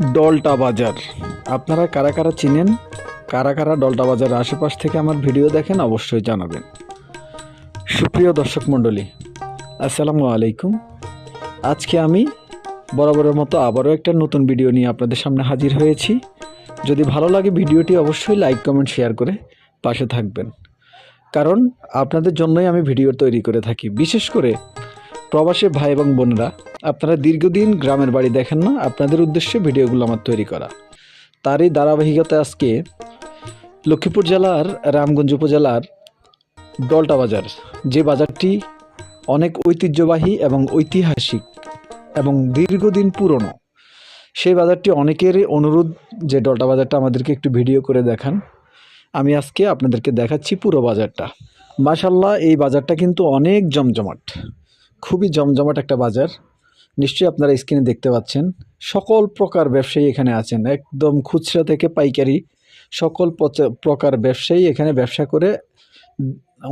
ডলটা বাজার। আপনারা কারা কারা চিনেন, কারা কারা ডলটা বাজারের আশেপাশ থেকে আমার ভিডিও দেখেন অবশ্যই জানাবেন। সুপ্রিয় দর্শক মণ্ডলী, আসসালামু আলাইকুম। আজকে আমি বরাবরের মতো আবারও একটা নতুন ভিডিও নিয়ে আপনাদের সামনে হাজির হয়েছি। যদি ভালো লাগে ভিডিওটি অবশ্যই লাইক, কমেন্ট, শেয়ার করে পাশে থাকবেন। কারণ আপনাদের জন্যই আমি ভিডিও তৈরি করে থাকি। বিশেষ করে প্রবাসী ভাই এবং বোনেরা, আপনারা দীর্ঘদিন গ্রামের বাড়ি দেখেন না, আপনাদের উদ্দেশ্যে ভিডিওগুলো আমার তৈরি করা। তারই ধারাবাহিকতা আজকে লক্ষ্মীপুর জেলার, রামগঞ্জ উপজেলার ডলটা বাজার। যে বাজারটি অনেক ঐতিহ্যবাহী এবং ঐতিহাসিক এবং দীর্ঘদিন পুরনো, সেই বাজারটি অনেকের অনুরোধ যে ডলটা বাজারটা আমাদেরকে একটু ভিডিও করে দেখান। আমি আজকে আপনাদেরকে দেখাচ্ছি পুরো বাজারটা। মাশাল্লাহ এই বাজারটা কিন্তু অনেক জমজমাট। খুবই জমজমাট একটা বাজার। নিশ্চয়ই আপনারা স্ক্রিনে দেখতে পাচ্ছেন। সকল প্রকার ব্যবসায়ী এখানে আছেন। একদম খুচরা থেকে পাইকারি। সকল প্রকার ব্যবসায়ী এখানে ব্যবসা করে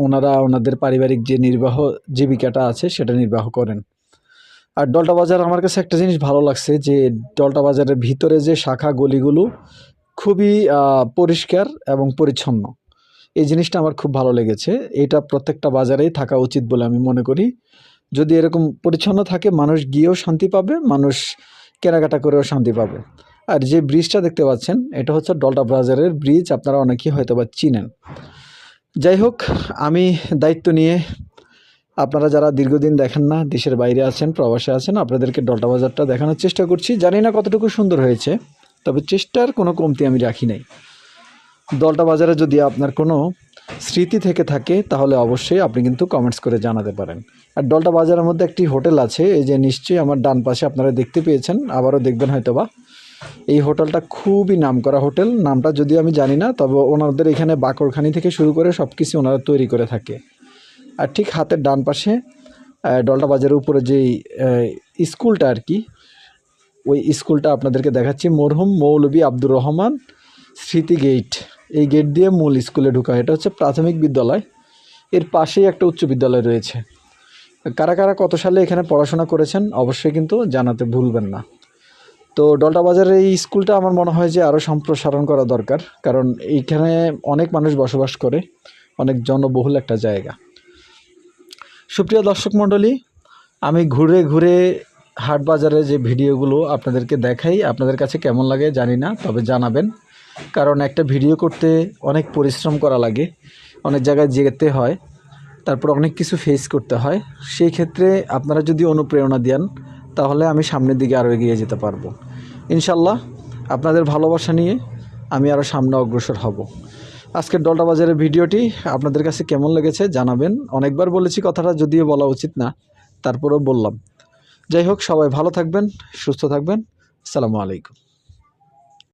ওনারা ওনাদের পারিবারিক যে নির্বাহ জীবিকাটা আছে সেটা নির্বাহ করেন। আর ডলটা বাজার আমার কাছে একটা জিনিস ভালো লাগছে যে ডলটা বাজারের ভিতরে যে শাখা গলিগুলো খুবই পরিষ্কার এবং পরিচ্ছন্ন। এই জিনিসটা আমার খুব ভালো লেগেছে। এটা প্রত্যেকটা বাজারেই থাকা উচিত বলে আমি মনে করি। যদি এরকম পরিচ্ছন্ন থাকে, মানুষ গিয়েও শান্তি পাবে, মানুষ কেনাকাটা করেও শান্তি পাবে। আর যে ব্রিজটা দেখতে পাচ্ছেন, এটা হচ্ছে ডলটা বাজারের ব্রিজ, আপনারা অনেকেই হয়তো বা চিনেন। যাই হোক, আমি দায়িত্ব নিয়ে, আপনারা যারা দীর্ঘদিন দেখেন না, দেশের বাইরে আছেন, প্রবাসে আছেন, আপনাদেরকে ডলটা বাজারটা দেখানোর চেষ্টা করছি। জানি না কতটুকু সুন্দর হয়েছে, তবে চেষ্টার কোনো কমতি আমি রাখি নাই। দলটা বাজারে যদি আপনার কোনো স্মৃতি থেকে থাকে, তাহলে অবশ্যই আপনি কিন্তু কমেন্টস করে জানাতে পারেন। আর ডলটা বাজারের মধ্যে একটি হোটেল আছে, এই যে নিশ্চয়ই আমার ডান পাশে আপনারা দেখতে পেয়েছেন, আবারও দেখবেন হয়তো বা এই হোটেলটা খুবই নামকরা হোটেল, নামটা যদিও আমি জানি না, তবে ওনাদের এখানে বাকরখানি থেকে শুরু করে সব কিছু ওনারা তৈরি করে থাকে। আর ঠিক হাতের ডান পাশে ডলটা বাজারের উপরে যেই স্কুলটা আর কি, ওই স্কুলটা আপনাদেরকে দেখাচ্ছি। মরহুম মৌলভী আব্দুর রহমান স্মৃতি গেট। এই গেট দিয়ে মূল স্কুলে ঢোকা এটা হচ্ছে প্রাথমিক বিদ্যালয়। এর পাশেই একটা উচ্চ বিদ্যালয় রয়েছে। কারা কারা কত সালে এখানে পড়াশোনা করেছেন অবশ্যই কিন্তু জানাতে ভুলবেন না। তো ডলটা বাজারের এই স্কুলটা আমার মনে হয় যে আরও সম্প্রসারণ করা দরকার, কারণ এইখানে অনেক মানুষ বসবাস করে, অনেক জনবহুল একটা জায়গা। সুপ্রিয় দর্শক মণ্ডলী, আমি ঘুরে ঘুরে হাট বাজারে যে ভিডিওগুলো আপনাদেরকে দেখাই, আপনাদের কাছে কেমন লাগে জানি না, তবে জানাবেন। কারণ একটা ভিডিও করতে অনেক পরিশ্রম করা লাগে, অনেক জায়গায় যেতে হয়, তারপর অনেক কিছু ফেস করতে হয়। সেই ক্ষেত্রে আপনারা যদি অনুপ্রেরণা দেন, তাহলে আমি সামনের দিকে আরও এগিয়ে যেতে পারব। ইনশাল্লাহ, আপনাদের ভালোবাসা নিয়ে আমি আরও সামনে অগ্রসর হব। আজকের ডলটা বাজারের ভিডিওটি আপনাদের কাছে কেমন লেগেছে জানাবেন। অনেকবার বলেছি কথাটা, যদিও বলা উচিত না, তারপরেও বললাম। যাই হোক, সবাই ভালো থাকবেন, সুস্থ থাকবেন। আসসালামু আলাইকুম।